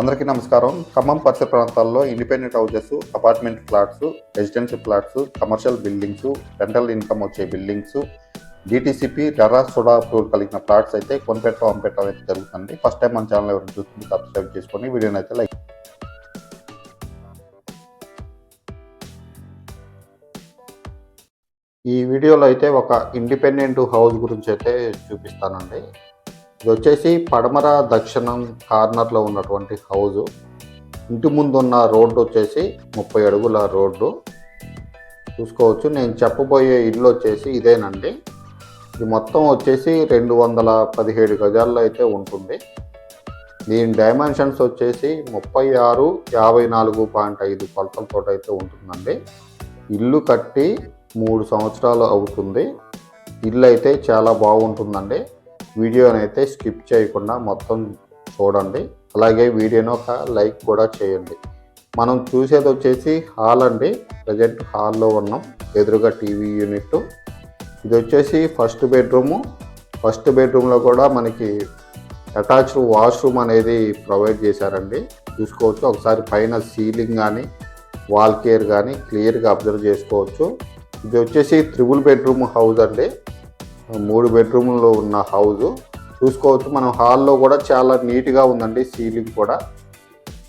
అందరికీ నమస్కారం. ఖమ్మం పరిసర ప్రాంతాల్లో independent houses apartment flats residential flats commercial buildings rental income వచ్చే బిల్డింగ్స్ డిటిసిపి రెరా సోడా అప్రూవల్ కలిగిన ఫ్లాట్స్ అయితే కొనిపెట్టడం అమ్మిపెట్టడం అయితే జరుగుతుంది. ఫస్ట్ టైం మన ఛానల్ ఎవరు చూస్తుంది సబ్స్క్రైబ్ చేసుకొని వీడియోని అయితే లైక్ ఈ వీడియోలో అయితే ఒక ఇండిపెండెంట్ హౌస్ గురించి అయితే చూపిస్తానండి. ఇది వచ్చేసి పడమర దక్షిణం కార్నర్లో ఉన్నటువంటి హౌజు. ఇంటి ముందు ఉన్న రోడ్డు వచ్చేసి ముప్పై అడుగుల రోడ్డు. చూసుకోవచ్చు నేను చెప్పబోయే ఇల్లు వచ్చేసి ఇదేనండి. ఇది మొత్తం వచ్చేసి రెండు వందల పదిహేడు గజాల్లో అయితే ఉంటుంది. దీని డైమెన్షన్స్ వచ్చేసి ముప్పై ఆరు యాభై నాలుగు పాయింట్ ఐదు కొలతలతో అయితే ఉంటుందండి. ఇల్లు కట్టి మూడు సంవత్సరాలు అవుతుంది. ఇల్లు అయితే చాలా బాగుంటుందండి. వీడియోని అయితే స్కిప్ చేయకుండా మొత్తం చూడండి. అలాగే వీడియోని ఒక లైక్ కూడా చేయండి. మనం చూసేది వచ్చేసి హాల్ అండి. ప్రజెంట్ హాల్లో ఉన్నాం. ఎదురుగా టీవీ యూనిట్. ఇది వచ్చేసి ఫస్ట్ బెడ్రూము. ఫస్ట్ బెడ్రూమ్లో కూడా మనకి అటాచ్డ్ వాష్రూమ్ అనేది ప్రొవైడ్ చేశారండి. చూసుకోవచ్చు. ఒకసారి పైన సీలింగ్ కానీ వాల్ కేర్ కానీ క్లియర్గా అబ్జర్వ్ చేసుకోవచ్చు. ఇది వచ్చేసి త్రిబుల్ బెడ్రూమ్ హౌస్ అండి. మూడు బెడ్రూమ్లో ఉన్న హౌస్ చూసుకోవచ్చు మనం హాల్లో కూడా చాలా నీట్గా ఉందండి సీలింగ్ కూడా.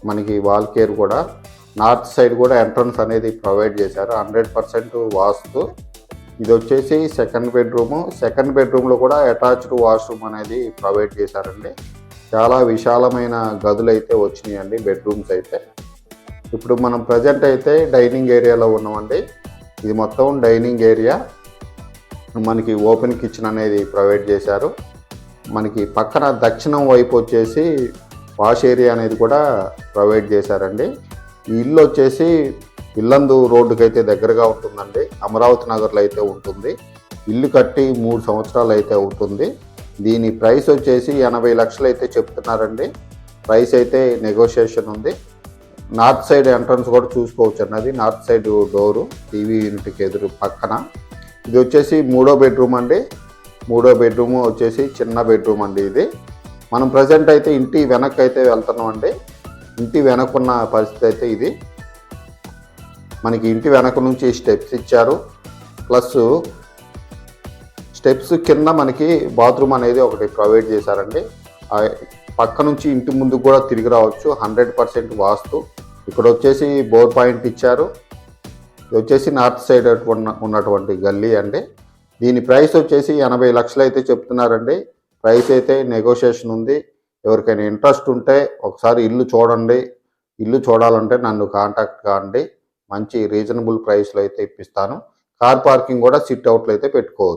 మనకి వాల్ కేర్ కూడా. నార్త్ సైడ్ కూడా ఎంట్రన్స్ అనేది ప్రొవైడ్ చేశారు హండ్రెడ్ పర్సెంట్ వాస్తు. ఇది వచ్చేసి సెకండ్ బెడ్రూమ్. సెకండ్ బెడ్రూమ్లో కూడా అటాచ్డ్ వాష్రూమ్ అనేది ప్రొవైడ్ చేశారండి. చాలా విశాలమైన గదులు అయితే వచ్చినాయండి బెడ్రూమ్స్ అయితే. ఇప్పుడు మనం ప్రజెంట్ అయితే డైనింగ్ ఏరియాలో ఉన్నామండి. ఇది మొత్తం డైనింగ్ ఏరియా. మనకి ఓపెన్ కిచెన్ అనేది ప్రొవైడ్ చేశారు. మనకి పక్కన దక్షిణం వైపు వచ్చేసి వాష్ ఏరియా అనేది కూడా ప్రొవైడ్ చేశారండి. ఈ ఇల్లు వచ్చేసి ఇల్లందు రోడ్డుకి అయితే దగ్గరగా ఉంటుందండి. అమరావతి నగర్లో అయితే ఉంటుంది. ఇల్లు కట్టి మూడు సంవత్సరాలు అయితే అవుతుంది దీని ప్రైస్ వచ్చేసి ఎనభై లక్షలు అయితే చెప్తున్నారండి. ప్రైస్ అయితే నెగోషియేషన్ ఉంది. నార్త్ సైడ్ ఎంట్రన్స్ కూడా చూసుకోవచ్చు అన్నది నార్త్ సైడ్ డోరు టీవీ యూనిట్కి ఎదురు పక్కన. ఇది వచ్చేసి మూడో బెడ్రూమ్ అండి. మూడో బెడ్రూమ్ వచ్చేసి చిన్న బెడ్రూమ్ అండి ఇది. మనం ప్రజెంట్ అయితే ఇంటి వెనక్కి అయితే వెళ్తున్నాం అండి. ఇంటి వెనకున్న పరిస్థితి అయితే ఇది. మనకి ఇంటి వెనక నుంచి స్టెప్స్ ఇచ్చారు. ప్లస్ స్టెప్స్ కింద మనకి బాత్రూమ్ అనేది ఒకటి ప్రొవైడ్ చేశారండి. పక్క నుంచి ఇంటి ముందు కూడా తిరిగి రావచ్చు. Hundred percent vastu. ఇక్కడ వచ్చేసి బోర్ పాయింట్ ఇచ్చారు. ఇది వచ్చేసి నార్త్ సైడ్ ఉన్న ఉన్నటువంటి గల్లీ అండి. దీని ప్రైస్ వచ్చేసి ఎనభై లక్షలు అయితే చెప్తున్నారండి. ప్రైస్ అయితే నెగోషియేషన్ ఉంది. ఎవరికైనా ఇంట్రెస్ట్ ఉంటే ఒకసారి ఇల్లు చూడండి. ఇల్లు చూడాలంటే నన్ను కాంటాక్ట్ కాండి. మంచి రీజనబుల్ ప్రైస్లో అయితే ఇప్పిస్తాను. కార్ పార్కింగ్ కూడా సిట్ అవుట్లు అయితే పెట్టుకోవచ్చు.